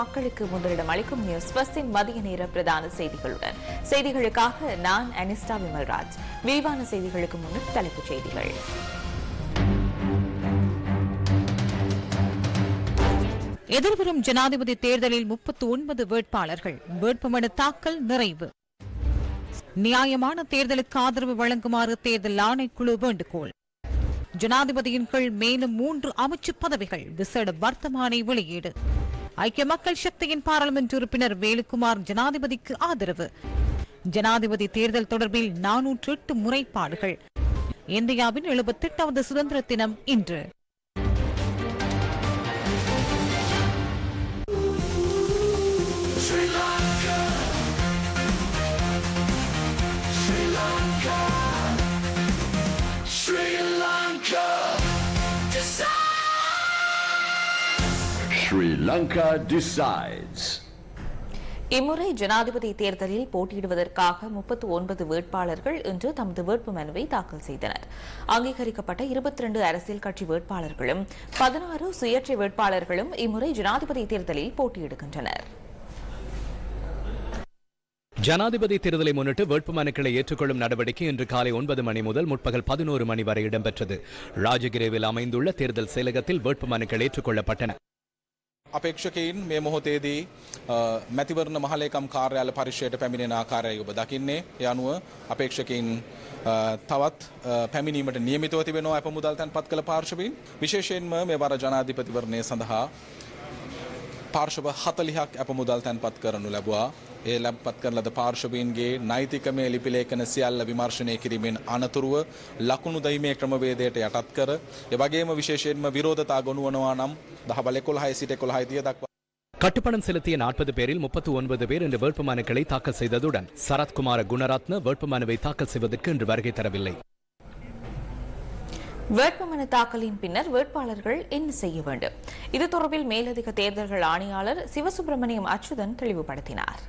மக்களுக்கு முதலிடம் அளிக்கும் நியூஸ் பஸ்டின் மதிய நேர பிரதான செய்திகளுடன். செய்திகளுக்காக நான் அனிஸ்டா விமல்ராஜ். விரிவான செய்திகளுக்கு முன்னர் தலைப்புச் செய்திகள். எதிர்வரும் ஜனாதிபதி தேர்தலில் முப்பத்தி ஒன்பது வேட்பாளர்கள். வேட்புமனு தாக்கல் நிறைவு. நியாயமான தேர்தலுக்கு ஆதரவு வழங்குமாறு தேர்தல் ஆணைக்குழு வேண்டுகோள். ஜனாதிபதியின் கீழ் மேலும் மூன்று அமைச்சு பதவிகள் விசேட வர்த்தமானி வெளியீடு. ஐக்கிய மக்கள் சக்தியின் பாராளுமன்ற உறுப்பினர் வேலுக்குமார் ஜனாதிபதிக்கு ஆதரவு. ஜனாதிபதி தேர்தல் தொடர்பில் நானூற்று எட்டு முறைப்பாடுகள். இந்தியாவின் எழுபத்தெட்டாவது சுதந்திர தினம் இன்று. Sri Lanka decides. இம்முறை ஜனாதிபதி தேர்தலில் போட்டியிடுவதற்காக முப்பத்து ஒன்பது வேட்பாளர்கள் இன்று தமது வேட்பு மனுவை தாக்கல் செய்தனர். அங்கீகரிக்கப்பட்ட இருபத்தி இரண்டு அரசியல் கட்சி வேட்பாளர்களும் பதினாறு சுயேட்சை வேட்பாளர்களும் இம்முறை ஜனாதிபதி தேர்தலில் போட்டியிடுகின்றனர். ஜனாதிபதி தேர்தலை முன்னிட்டு வேட்புமனுக்களை ஏற்றுக்கொள்ளும் நடவடிக்கை இன்று காலை ஒன்பது மணி முதல் முற்பகல் பதினோரு மணி வரை இடம்பெற்றது. ராஜகிரேவில் அமைந்துள்ள தேர்தல் செயலகத்தில் வேட்புமனுக்கள் ஏற்றுக்கொள்ளப்பட்டன. අපේක්ෂකයින් මේ මොහොතේදී අ, මැතිවරණ මහලේකම් කාර්යාල පරිශ්‍රයට පැමිණෙන ආකාරය ඔබ දකින්නේ. ඒ අනුව අපේක්ෂකයින් අ, තවත් අ, පැමිණීමට නියමිතව තිබෙනවා අප මුදල් තැන්පත් කළ පාර්ශවීන් විශේෂයෙන්ම මේ වර ජනාධිපතිවරණය සඳහා පාර්ශව හතලිහක් අප මුදල් තැන්පත් කරනු ලැබවා. ඒ ලැබපත් කරන ලද පාර්ශවීන්ගේ නෛතිකමය ලිපිලේඛන සියල්ල විමර්ශනය කිරීමෙන් අනතුරුව ලකුණු දීමේ ක්‍රමවේදයට යටත් කර එවැගේම විශේෂයෙන්ම විරෝධතා ගොනුවනවා නම් දහබල 11 සිට 11 තිය දක්වා கட்டுப்பணம் செலுத்திய நாற்பது பேரில் முப்பத்து ஒன்பது பேர் இன்று வேட்புமனுக்களை தாக்கல் செய்ததுடன் சரத்குமார குணரத்ன வேட்புமனுவை தாக்கல் செய்வதற்கு இன்று வருகை தரவில்லை வேட்புமனு தாக்கலின் பின்னர் வேட்பாளர்கள் என்ன செய்ய வேண்டும் இது தொடர்பில் மேலதிக தேர்தல்கள் ஆணையாளர் சிவசுப்பிரமணியம் அச்சுதன் தெளிவுபடுத்தினார்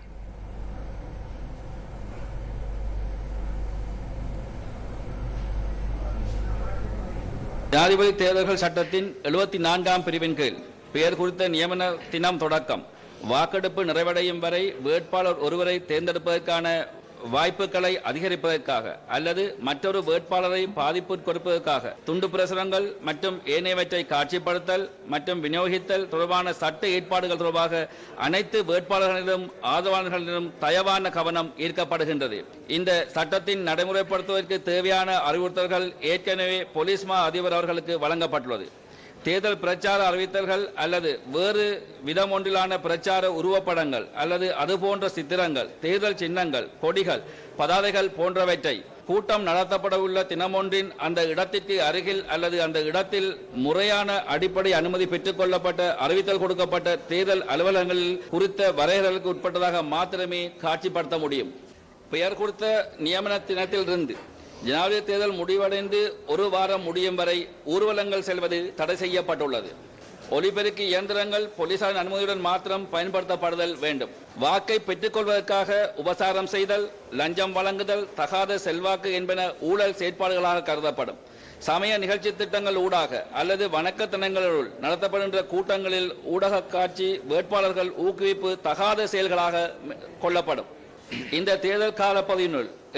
ஜனாதிபதி தேர்தல்கள் சட்டத்தின் எழுபத்தி நான்காம் பிரிவின் கீழ் பெயர் குறித்த நியமன தினம் தொடக்கம். வாக்கெடுப்பு நிறைவடையும் வரை வேட்பாளர் ஒருவரை தேர்ந்தெடுப்பதற்கான வாய்ப்புகளை அதிகரிப்பதற்காக அல்லது மற்றொரு வேட்பாளரை பாதிப்பு கொடுப்பதற்காக துண்டு பிரசுரங்கள் மற்றும் ஏனையவற்றை காட்சிப்படுத்தல் மற்றும் விநியோகித்தல் தொடர்பான சட்ட ஏற்பாடுகள் தொடர்பாக அனைத்து வேட்பாளர்களிடம் ஆதரவாளர்களிடம் தயவான கவனம் ஈர்க்கப்படுகின்றது. இந்த சட்டத்தின் நடைமுறைப்படுத்துவதற்கு தேவையான அறிவுறுத்தல்கள் ஏற்கனவே போலீஸ் மா அதிபர் அவர்களுக்கு வழங்கப்பட்டுள்ளது. தேர்தல் பிரச்சார அறிவித்தல்கள் அல்லது வேறு விதம் ஒன்றிலான பிரச்சார உருவப்படங்கள் அல்லது அதுபோன்ற சித்திரங்கள் தேர்தல் சின்னங்கள் கொடிகள் பதாதைகள் போன்றவற்றை கூட்டம் நடத்தப்படவுள்ள தினமொன்றின் அந்த இடத்திற்கு அருகில் அல்லது அந்த இடத்தில் முறையான அடிப்படை அனுமதி பெற்றுக்கொள்ளப்பட்ட அறிவித்தல் கொடுக்கப்பட்ட தேர்தல் அலுவலகங்களில் குறித்த வரையறைகளுக்கு உட்பட்டதாக மாத்திரமே காட்சிப்படுத்த முடியும். பெயர் கொடுத்த நியமன தினத்திலிருந்து ஜனாதிபதி தேர்தல் முடிவடைந்து ஒரு வாரம் முடியும் வரை ஊர்வலங்கள் செல்வது தடை செய்யப்பட்டுள்ளது. ஒலிபெருக்கி இயந்திரங்கள் போலீசாரின் அனுமதியுடன் மாத்திரம் பயன்படுத்தப்படுதல் வேண்டும். வாக்கை பெற்றுக்கொள்வதற்காக உபசாரம் செய்தல் லஞ்சம் வழங்குதல் தகாத செல்வாக்கு என்பன ஊழல் செயற்பாடுகளாக கருதப்படும். சமய நிகழ்ச்சி திட்டங்கள் ஊடாக அல்லது வணக்கத்தனங்களுள் நடத்தப்படுகின்ற கூட்டங்களில் ஊடக காட்சி வேட்பாளர்கள் ஊக்குவிப்பு தகாத செயல்களாக கொள்ளப்படும். இந்த தேர்தல் கால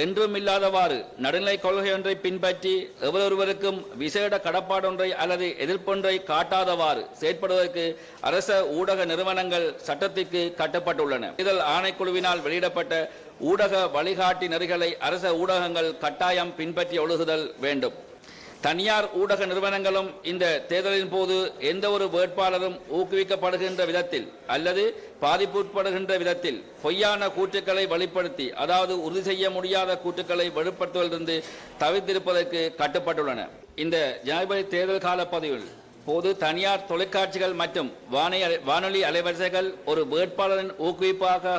என்றும் இல்லாதவாறு நடுநிலை கொள்கை ஒன்றை பின்பற்றி எவரொருவருக்கும் விசேட கடப்பாடொன்றை அல்லது எதிர்ப்பொன்றை காட்டாதவாறு செயற்படுவதற்கு அரச ஊடக நிறுவனங்கள் சட்டத்திற்கு கட்டப்பட்டுள்ளன. இதழ் ஆணைக்குழுவினால் வெளியிடப்பட்ட ஊடக வழிகாட்டி நெறிகளை அரச ஊடகங்கள் கட்டாயம் பின்பற்றி ஒழுகுதல் வேண்டும். தனியார் ஊடக நிறுவனங்களும் இந்த தேர்தலின் போது எந்த ஒரு வேட்பாளரும் ஊக்குவிக்கப்படுகின்ற விதத்தில் அல்லது பாதிப்புட்படுகின்ற விதத்தில் பொய்யான கூற்றுக்களை வெளிப்படுத்தி அதாவது உறுதி செய்ய முடியாத கூற்றுக்களை வெளிப்படுத்துவதிலிருந்து தவிர்த்திருப்பதற்கு கட்டுப்பட்டுள்ளன. இந்த ஜனாதிபதி தேர்தல் கால பதிவில் போது தனியார் தொலைக்காட்சிகள் மற்றும் வானை- வானொலி அலைவரிசைகள் ஒரு வேட்பாளரின் ஊக்குவிப்பாக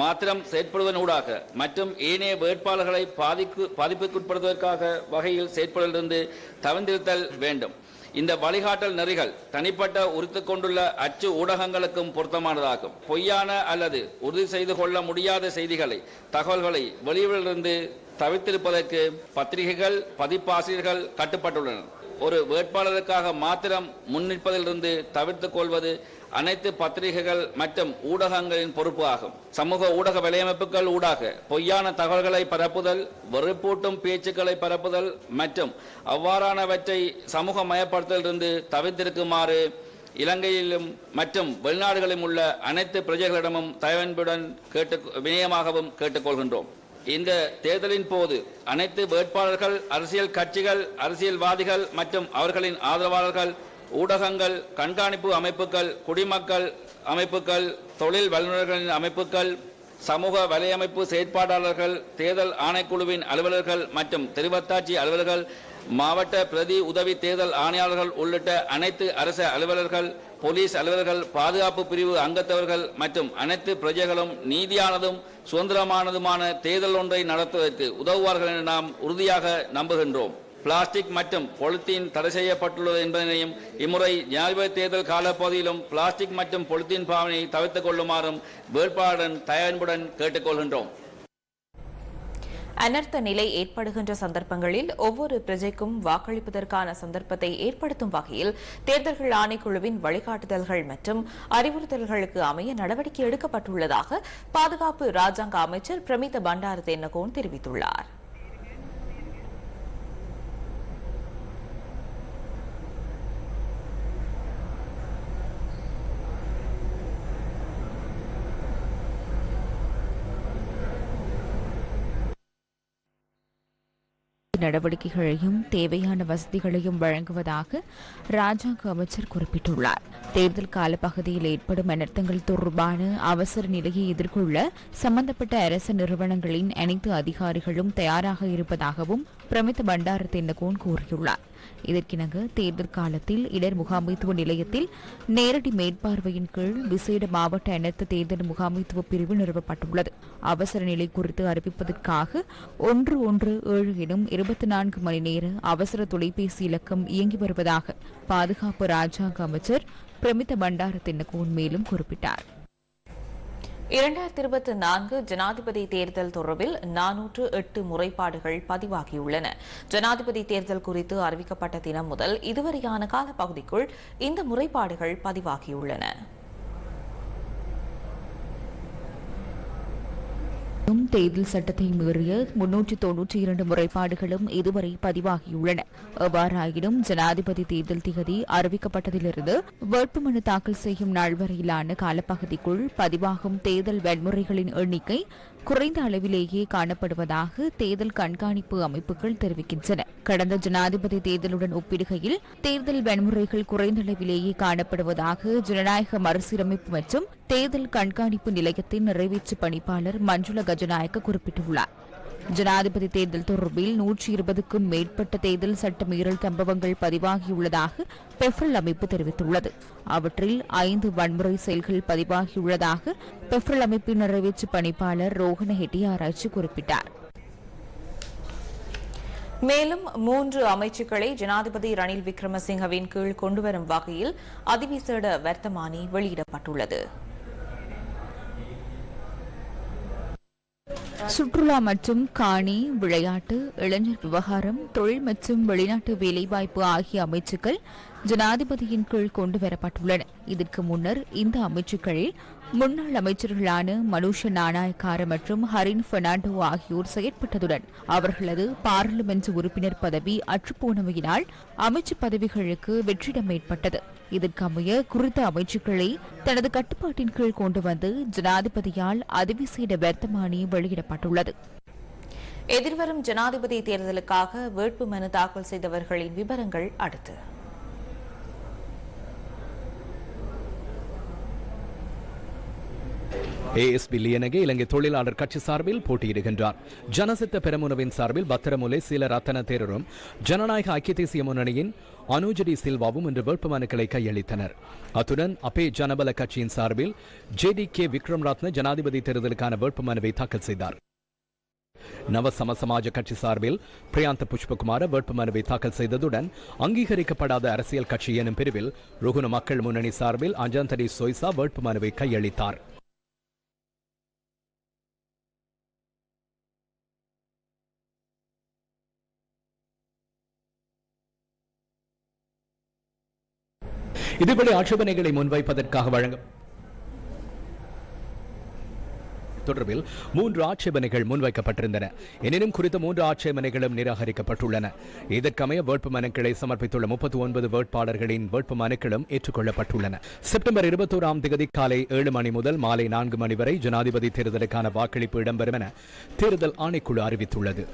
மாத்திரம் செயற்படுவதனூடாக மற்றும் ஏனைய வேட்பாளர்களை பாதிக்கு பாதிப்புக்குட்படுத்துவதற்காக வகையில் செயற்படுவதிலிருந்து தவிர்த்திருத்தல் வேண்டும். இந்த வழிகாட்டல் நெறிகள் தனிப்பட்ட உறுத்து கொண்டுள்ள அச்சு ஊடகங்களுக்கும் பொருத்தமானதாகும். பொய்யான அல்லது உறுதி செய்து கொள்ள முடியாத செய்திகளை தகவல்களை வெளியிலிருந்து தவிர்த்திருப்பதற்கு பத்திரிகைகள் பதிப்பாசிரியர்கள் கட்டுப்பட்டுள்ளனர். ஒரு வேட்பாளருக்காக மாத்திரம் முன்னிற்பதிலிருந்து தவிர்த்துக் கொள்வது அனைத்து பத்திரிகைகள் மற்றும் ஊடகங்களின் பொறுப்பு ஆகும். சமூக ஊடக வலையமைப்புகள் ஊடாக பொய்யான தகவல்களை பரப்புதல் வெறுப்பூட்டும் பேச்சுக்களை பரப்புதல் மற்றும் அவ்வாறானவற்றை சமூக மயப்படுத்தலிருந்து தவிர்த்திருக்குமாறு இலங்கையிலும் மற்றும் வெளிநாடுகளிலும் உள்ள அனைத்து பிரஜைகளிடமும் தயவன்புடன் கேட்டு வினயமாகவும் கேட்டுக்கொள்கின்றோம். இந்த தேர்தலின் போது அனைத்து வேட்பாளர்கள் அரசியல் கட்சிகள் அரசியல்வாதிகள் மற்றும் அவர்களின் ஆதரவாளர்கள் ஊடகங்கள் கண்காணிப்பு அமைப்புகள் குடிமக்கள் அமைப்புகள் தொழில் வல்லுநர்களின் அமைப்புகள் சமூக வலையமைப்பு செயற்பாட்டாளர்கள் தேர்தல் ஆணைக்குழுவின் அலுவலர்கள் மற்றும் திருவத்தாட்சி அலுவலர்கள் மாவட்ட பிரதி உதவி தேர்தல் ஆணையாளர்கள் உள்ளிட்ட அனைத்து அரசு அலுவலர்கள் போலீஸ் அலுவலர்கள் பாதுகாப்பு பிரிவு அங்கத்தவர்கள் மற்றும் அனைத்து பிரஜைகளும் நீதியானதும் சுதந்திரமானதுமான தேர்தல் ஒன்றை நடத்துவதற்கு உதவுவார்கள் என நாம் உறுதியாக நம்புகின்றோம். பிளாஸ்டிக் மற்றும் பொலித்தீன் தடை செய்யப்பட்டுள்ளது என்பதனையும் இம்முறை ஜனாதிபதி தேர்தல் காலப்பகுதியிலும் பிளாஸ்டிக் மற்றும் பொலித்தீன் பாவனையை தவிர்த்துக் கொள்ளுமாறும் வேட்பாளருடன் தயாரிப்புடன் கேட்டுக்கொள்கின்றோம். அனர்த்த நிலை ஏற்படுகின்ற சந்தர்ப்பங்களில் ஒவ்வொரு பிரஜைக்கும் வாக்களிப்பதற்கான சந்தர்ப்பத்தை ஏற்படுத்தும் வகையில் தேர்தல்கள் ஆணைக்குழுவின் வழிகாட்டுதல்கள் மற்றும் அறிவுறுத்தல்களுக்கு அமைய நடவடிக்கை எடுக்கப்பட்டுள்ளதாக பாதுகாப்பு ராஜாங்க அமைச்சர் பிரமித பண்டார தென்னகோன் தெரிவித்துள்ளார். நடவடிக்கைகளையும் தேவையான வசதிகளையும் வழங்குவதாக ராஜாங்க அமைச்சர் குறிப்பிட்டுள்ளார். தேர்தல் காலப்பகுதியில் ஏற்படும் அனர்த்தங்கள் தொடர்பான அவசர நிலையை எதிர்கொள்ள சம்பந்தப்பட்ட அரசு நிறுவனங்களின் அனைத்து அதிகாரிகளும் தயாராக இருப்பதாகவும் பிரமித் பண்டார தென்னகோன் கூறியுள்ளார். இதற்கிணங்க தேர்தல் காலத்தில் இடர் முகாமைத்துவ நிலையத்தில் நேரடி மேற்பார்வையின் கீழ் விசேட மாவட்ட அனர்த்த தேர்தல் முகாமைத்துவ பிரிவு நிறுவப்பட்டுள்ளது. அவசர நிலை குறித்து அறிவிப்பதற்காக ஒன்று ஒன்று ஏழு எனும் இருபத்தி இருபத்தி நான்கு மணி நேர அவசர தொலைபேசி இலக்கம் இயங்கி வருவதாக பாதுகாப்பு ராஜாங்க அமைச்சர் பிரமித பண்டார தின்னகோன் மேலும் குறிப்பிட்டார். இரண்டாயிரத்தி இருபத்தி நான்கு ஜனாதிபதி தேர்தல் தொடர்பில் நானூற்று எட்டு முறைப்பாடுகள் பதிவாகியுள்ளன. ஜனாதிபதி தேர்தல் குறித்து அறிவிக்கப்பட்ட தினம் முதல் இதுவரையான காலப்பகுதிக்குள் இந்த முறைப்பாடுகள் பதிவாகியுள்ளன. தேர்தல் சட்டத்தை மீறிய முன்னூற்றி தொன்னூற்றி இரண்டு முறைப்பாடுகளும் இதுவரை பதிவாகியுள்ளன. எவ்வாறாயினும் ஜனாதிபதி தேர்தல் திகதி அறிவிக்கப்பட்டதிலிருந்து வேட்புமனு தாக்கல் செய்யும் நாள் வரையிலான காலப்பகுதிக்குள் பதிவாகும் தேர்தல் வன்முறைகளின் எண்ணிக்கை குறைந்த அளவிலேயே காணப்படுவதாக தேர்தல் கண்காணிப்பு அமைப்புகள் தெரிவிக்கின்றன. கடந்த ஜனாதிபதி தேர்தலுடன் ஒப்பிடுகையில் தேர்தல் வன்முறைகள் குறைந்த அளவிலேயே காணப்படுவதாக ஜனநாயக மறுசீரமைப்பு மற்றும் தேர்தல் கண்காணிப்பு நிலையத்தின் நிறைவேற்று பணிப்பாளர் மஞ்சுள கஜநாயக்க குறிப்பிட்டுள்ளார். ஜனாதிபதி தேர்தல் தொடர்பில் நூற்றி இருபதுக்கும் மேற்பட்ட தேர்தல் சட்ட மீறல் சம்பவங்கள் பதிவாகியுள்ளதாக பெஃப்ரல் அமைப்பு தெரிவித்துள்ளது. அவற்றில் ஐந்து வன்முறை செயல்கள் பதிவாகியுள்ளதாக பெஃப்ரல் அமைப்பின் நிறைவேற்று பணிப்பாளர் ரோஹன ஹெட்டியாராய்ச்சி குறிப்பிட்டார். மேலும் மூன்று அமைச்சுக்களை ஜனாதிபதி ரணில் விக்ரமசிங்கவின் கீழ் கொண்டுவரும் வகையில் அதிவிசேட வர்த்தமானி வெளியிடப்பட்டுள்ளது. சுற்றுலா மற்றும் காணி விளையாட்டு இளைஞர் விவகாரம் தொழில் மற்றும் வெளிநாட்டு வேலைவாய்ப்பு ஆகிய அமைச்சுக்கள் ஜனாதிபதியின் கீழ் கொண்டு வரப்பட்டுள்ளன இதற்கு முன்னர் இந்த அமைச்சுக்களில் முன்னாள் அமைச்சர்களான மனுஷ நாணாயக்கார மற்றும் ஹரின் பெர்னாண்டோ ஆகியோர் செயற்பட்டதுடன் அவர்களது பாராளுமன்ற உறுப்பினர் பதவி அற்றுப்போனமையினால் அமைச்சு பதவிகளுக்கு வெற்றிடம் ஏற்பட்டது. இதற்கமைய குறித்த அமைச்சுக்களை தனது கட்டுப்பாட்டின் கீழ் கொண்டு வந்து ஜனாதிபதியால் அதிவிசேட வர்த்தமானி வெளியிடப்பட்டுள்ளது. எதிர்வரும் ஜனாதிபதி தேர்தலுக்காக வேட்பு மனு தாக்கல் செய்தவர்களின் விவரங்கள் அடுத்து. ஏஎஸ்பி லியனகே இலங்கை தொழிலாளர் கட்சி சார்பில் போட்டியிடுகின்றார். ஜனசித்த பெரமுனவின் சார்பில் பத்திரமுலை சீல ரத்தன தேரரும் ஜனநாயக ஐக்கிய தேசிய முன்னணியின் அனுஜடி சில்வாவும் இன்று வேட்புமனுக்களை கையளித்தனர். அத்துடன் அப்பே ஜனபல கட்சியின் சார்பில் ஜேடி கே விக்ரம் ரத்ன ஜனாதிபதி தேர்தலுக்கான வேட்புமனுவை தாக்கல் செய்தார். நவசமசமாஜ கட்சி சார்பில் பிரியாந்த புஷ்பகுமார வேட்புமனுவை தாக்கல் செய்ததுடன் அங்கீகரிக்கப்படாத அரசியல் கட்சி எனும் பிரிவில் ருகுண மக்கள் முன்னணி சார்பில் அஜந்தரி சொய்சா வேட்புமனுவை கையளித்தார். இதுபடி ஆட்சேபனைகளை முன்வைப்பதற்காக வழங்க தொடர்பில் மூன்று ஆட்சேபனைகள் முன்வைக்கப்பட்டிருந்தன. எனினும் குறித்த மூன்று ஆட்சேபனைகளும் நிராகரிக்கப்பட்டுள்ளன. இதற்கமைய வேட்பு மனுக்களை சமர்ப்பித்துள்ள முப்பத்தி ஒன்பது வேட்பாளர்களின் வேட்பு மனுக்களும் ஏற்றுக்கொள்ளப்பட்டுள்ளன. செப்டம்பர் இருபத்தோராம் தேதி காலை ஏழு மணி முதல் மாலை நான்கு மணி வரை ஜனாதிபதி தேர்தலுக்கான வாக்களிப்பு இடம்பெறும் என தேர்தல் ஆணைக்குழு அறிவித்துள்ளது.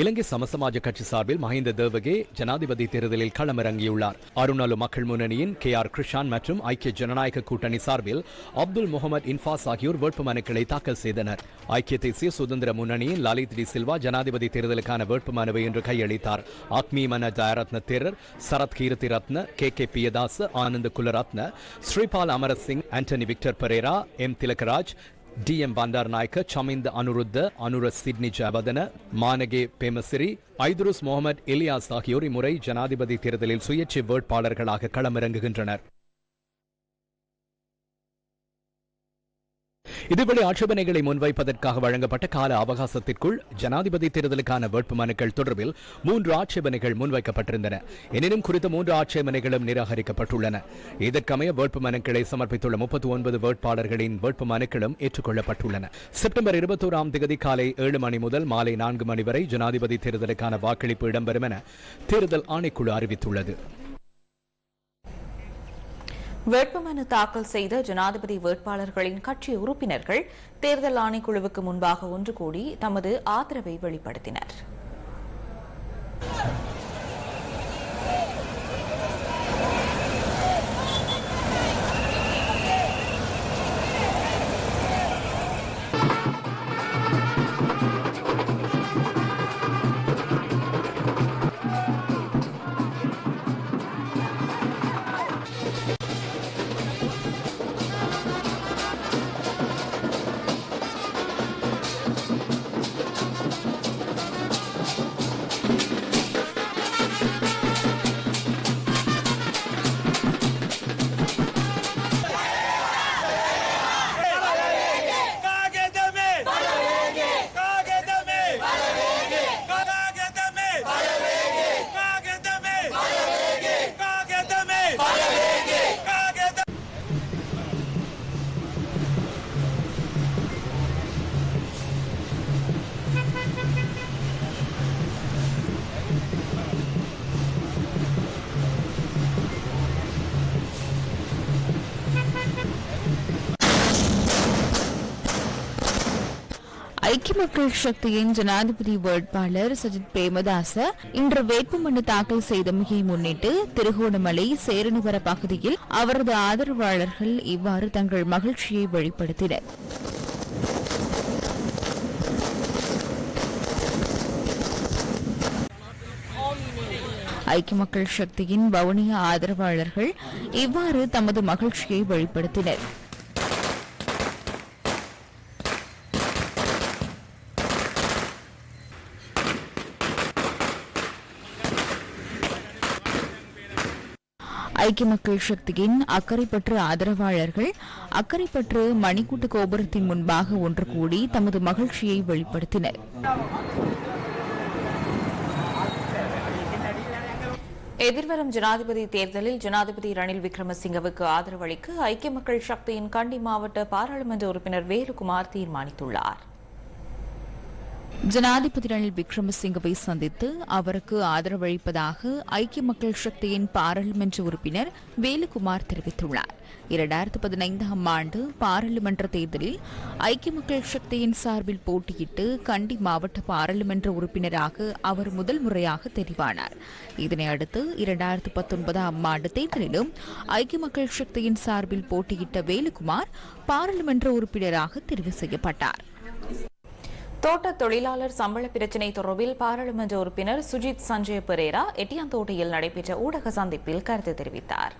இலங்கை சமசமாஜ கட்சி சார்பில் மஹிந்த தேவகே ஜனாதிபதி தேர்தலில் களமிறங்கியுள்ளார். அருணாலு மக்கள் முன்னணியின் கே ஆர் கிருஷான் மற்றும் ஐக்கிய ஜனநாயக கூட்டணி சார்பில் அப்துல் முகமது இன்பாஸ் ஆகியோர் வேட்புமனுக்களை தாக்கல் செய்தனர். ஐக்கிய தேசிய சுதந்திர முன்னணியின் லலித் டி சில்வா ஜனாதிபதி தேர்தலுக்கான வேட்புமனுவை இன்று கையளித்தார். ஆத்மி மன ஜயரத்ன தேரர் Sarath Keerthi Ratna K K Piyadasa Anand Kularatne Sripal Amarasinghe Antony Victor Perera M Thilakaraj DM ಬಂಡಾರನಾಯಕ ಚಮಿಂದ Anuruddha Anura Sydney ಜಬದನ ಮಾನಗೆ பேமசிரி ஐதுருஸ் முகமது இலியாஸ் ஆகியோர் இம்முறை ஜனாதிபதி தேர்தலில் சுயேட்சை வேட்பாளர்களாக களமிறங்குகின்றனர் இதுபடி ஆட்சேபனைகளை முன்வைப்பதற்காக வழங்கப்பட்ட கால அவகாசத்திற்குள் ஜனாதிபதி தேர்தலுக்கான வேட்புமனுக்கள் தொடர்பில் மூன்று ஆட்சேபனைகள் முன்வைக்கப்பட்டிருந்தன. எனினும் குறித்த மூன்று ஆட்சேபனைகளும் நிராகரிக்கப்பட்டுள்ளன. இதற்கமைய வேட்புமனுக்களை சமர்ப்பித்துள்ள முப்பத்தி ஒன்பது வேட்பாளர்களின் வேட்புமனுக்களும் ஏற்றுக்கொள்ளப்பட்டுள்ளன. செப்டம்பர் இருபத்தோராம் தேதி காலை ஏழு மணி முதல் மாலை நான்கு மணி வரை ஜனாதிபதி தேர்தலுக்கான வாக்களிப்பு இடம்பெறும் என தேர்தல் ஆணைக்குழு அறிவித்துள்ளது. வேட்புமனு தாக்கல் செய்த ஜனாதிபதி வேட்பாளர்களின் கட்சி உறுப்பினர்கள் தேர்தல் ஆணைக்குழுவுக்கு முன்பாக ஒன்று கூடி தமது ஆதரவை வெளிப்படுத்தினர். ஐக்கிய மக்கள் சக்தியின் ஜனாதிபதி வேட்பாளர் சஜித் பிரேமதாச இன்று வேட்புமனு தாக்கல் செய்த செய்தமையை முன்னிட்டு திருகோணமலை சேரனுவர பகுதியில் அவரது ஆதரவாளர்கள் இவ்வாறு தங்கள் மகிழ்ச்சியை வெளிப்படுத்தினர். ஐக்கிய மக்கள் சக்தியின் வவுனியா ஆதரவாளர்கள் இவ்வாறு தமது மகிழ்ச்சியை வெளிப்படுத்தினர். ஐக்கிய மக்கள் சக்தியின் அக்கறைப்பற்று ஆதரவாளர்கள் அக்கறைப்பற்று மணிக்கூட்டு கோபுரத்தின் முன்பாக ஒன்று கூடி தமது மகிழ்ச்சியை வெளிப்படுத்தினர். எதிர்வரும் ஜனாதிபதி தேர்தலில் ஜனாதிபதி ரணில் விக்ரமசிங்கவுக்கு ஆதரவு அளிக்க ஐக்கிய மக்கள் சக்தியின் கண்டி மாவட்ட பாராளுமன்ற உறுப்பினர் வேலுகுமார் தீர்மானித்துள்ளார். ஜனாதிபதி ரணில் விக்ரமசிங்கவை சந்தித்து அவருக்கு ஆதரவளிப்பதாக ஐக்கிய மக்கள் சக்தியின் பாராளுமன்ற உறுப்பினர் வேலுகுமார் தெரிவித்துள்ளார். இரண்டாயிரத்து பதினைந்தாம் ஆண்டு பாராளுமன்ற தேர்தலில் ஐக்கிய மக்கள் சக்தியின் சார்பில் போட்டியிட்டு கண்டி மாவட்ட பாராளுமன்ற உறுப்பினராக அவர் முதல் முறையாக தெரிவானார். இதனையடுத்து இரண்டாயிரத்து பத்தொன்பதாம் ஆண்டு தேர்தலிலும் ஐக்கிய மக்கள் சக்தியின் சார்பில் போட்டியிட்ட வேலுகுமார் பாராளுமன்ற உறுப்பினராக தெரிவு செய்யப்பட்டார். தோட்ட தொழிலாளர் சம்பள பிரச்சினை தொடர்பில் பாராளுமன்ற உறுப்பினர் சுஜித் சஞ்சய பெரேரா எட்டியாந்தோட்டையில் நடைபெற்ற ஊடக சந்திப்பில் கருத்து தெரிவித்தார்.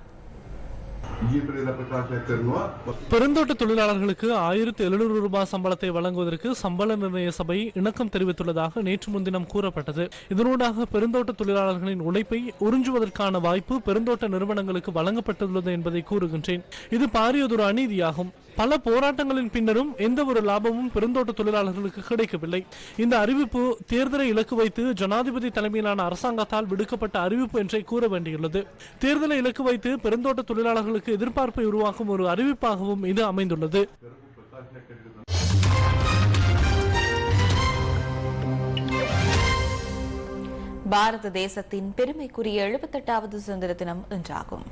பெருந்தோட்ட தொழிலாளர்களுக்கு ஆயிரத்தி எழுநூறு ரூபாய் சம்பளத்தை வழங்குவதற்கு சம்பள நிர்ணய சபை இணக்கம் தெரிவித்துள்ளதாக நேற்று முன்தினம் கூறப்பட்டது. இதனூடாக பெருந்தோட்ட தொழிலாளர்களின் உழைப்பை உறிஞ்சுவதற்கான வாய்ப்பு பெருந்தோட்ட நிறுவனங்களுக்கு வழங்கப்பட்டுள்ளது என்பதை கூறுகின்றேன். இது பாரியதொரு அநீதியாகும். பல போராட்டங்களின் பின்னரும் எந்த ஒரு லாபமும் பெருந்தோட்ட தொழிலாளர்களுக்கு கிடைக்கவில்லை. இந்த அறிவிப்பு தேர்தலை இலக்கு வைத்து ஜனாதிபதி தலைமையிலான அரசாங்கத்தால் விடுக்கப்பட்ட அறிவிப்பு என்றே கூற வேண்டியுள்ளது. தேர்தலை இலக்கு வைத்து பெருந்தோட்ட தொழிலாளர்களுக்கு எதிர்பார்ப்பை உருவாக்கும் ஒரு அறிவிப்பாகவும் இது அமைந்துள்ளது. பாரத தேசத்தின் பெருமைக்குரிய எழுபத்தெட்டாவது சுதந்திர தினம் என்றாகும்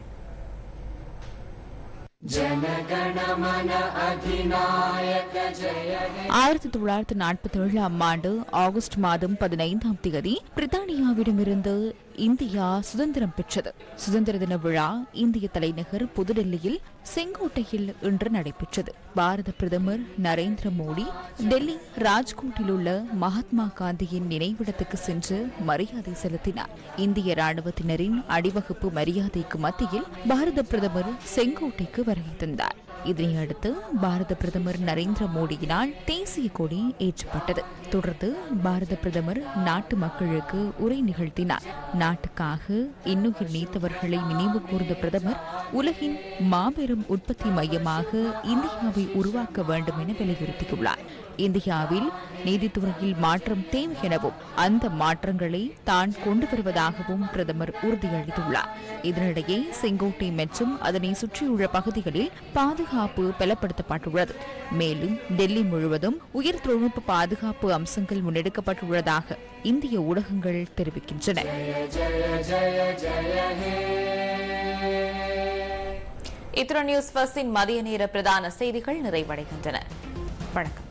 ஆயிரத்தி தொள்ளாயிரத்தி நாற்பத்தி ஏழாம் ஆண்டு ஆகஸ்ட் மாதம் பதினைந்தாம் தேதி பிரித்தானியாவிடமிருந்து இந்தியா சுதந்திரம் பெற்றது. சுதந்திர தின விழா இந்திய தலைநகர் புதுடெல்லியில் செங்கோட்டையில் இன்று நடைபெற்றது. பாரத பிரதமர் நரேந்திர மோடி டெல்லி ராஜ்கோட்டில் உள்ள மகாத்மா காந்தியின் நினைவிடத்துக்கு சென்று மரியாதை செலுத்தினார். இந்திய ராணுவத்தினரின் அணிவகுப்பு மரியாதைக்கு மத்தியில் பாரத பிரதமர் செங்கோட்டைக்கு வருகை தந்தார் இதனையடுத்து பாரத பிரதமர் நரேந்திர மோடியினால் தேசிய கொடி ஏற்றப்பட்டது. தொடர்ந்து பாரத பிரதமர் நாட்டு மக்களுக்கு உரை நிகழ்த்தினார். நாட்டுக்காக இன்னுயிர் நீத்தவர்களை நினைவு கூர்ந்த பிரதமர் உலகின் மாபெரும் உற்பத்தி மையமாக இந்தியாவை உருவாக்க வேண்டும் என வலியுறுத்தியுள்ளார். இந்தியாவில் நீதித்துறையில் மாற்றம் தேவை எனவும் அந்த மாற்றங்களை தான் கொண்டு வருவதாகவும் பிரதமர் உறுதியளித்துள்ளார். இதனிடையே செங்கோட்டை மற்றும் அதனை சுற்றியுள்ள பகுதிகளில் பாதுகாப்பு பலப்படுத்தப்பட்டுள்ளது. மேலும் டெல்லி முழுவதும் உயர் தொழில்நுட்ப பாதுகாப்பு அம்சங்கள் முன்னெடுக்கப்பட்டுள்ளதாக இந்திய ஊடகங்கள் தெரிவிக்கின்றன. இத்ரோ நியூஸ் ஃபர்ஸ்டின் மதிய நேர பிரதான செய்திகள் நிறைவடைகின்றன. வணக்கம்.